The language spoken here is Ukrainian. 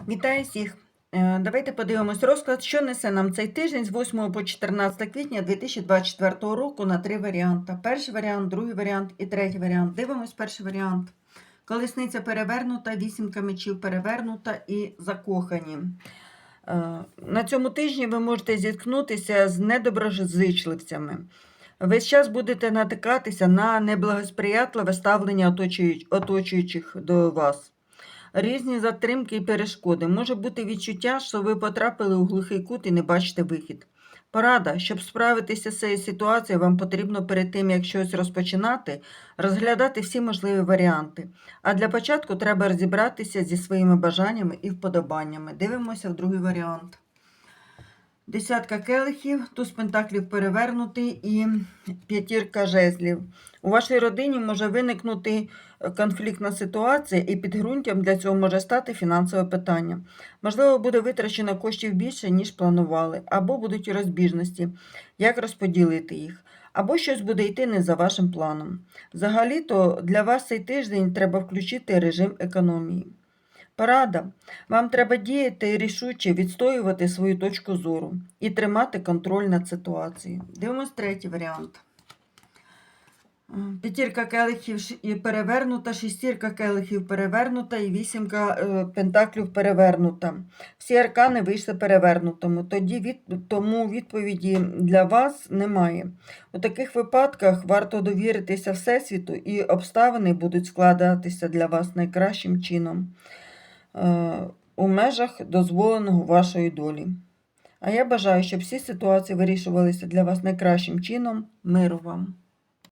Вітаю всіх! Е, Давайте подивимось розклад, що несе нам цей тиждень з 8 по 14 квітня 2024 року на три варіанти. Перший варіант, другий варіант і третій варіант. Дивимось перший варіант. Колесниця перевернута, вісімка мечів перевернута і закохані. Е, На цьому тижні ви можете зіткнутися з недоброзичливцями. Весь час будете натикатися на неблагосприятливе ставлення оточуючих до вас. Різні затримки і перешкоди. Може бути відчуття, що ви потрапили у глухий кут і не бачите вихід. Порада, щоб справитися з цією ситуацією, вам потрібно перед тим, як щось розпочинати, розглядати всі можливі варіанти. А для початку треба розібратися зі своїми бажаннями і вподобаннями. Дивимося в другий варіант. Десятка келихів, туз пентаклів перевернутий і п'ятірка жезлів. У вашій родині може виникнути конфліктна ситуація, і підґрунтям для цього може стати фінансове питання. Можливо, буде витрачено коштів більше, ніж планували, або будуть розбіжності, як розподілити їх, або щось буде йти не за вашим планом. Взагалі-то для вас цей тиждень треба включити режим економії. Порада. Вам треба діяти рішуче, відстоювати свою точку зору і тримати контроль над ситуацією. Дивимось третій варіант. М, П'ятірка келихів і перевернута, шістірка келихів перевернута і вісімка е, пентаклів перевернута. Всі аркани вийшли перевернутими. Тоді від, тому відповіді для вас немає. У таких випадках варто довіритися Всесвіту, і обставини будуть складатися для вас найкращим чином у межах дозволеного вашої долі. А я бажаю, щоб всі ситуації вирішувалися для вас найкращим чином. Миру вам!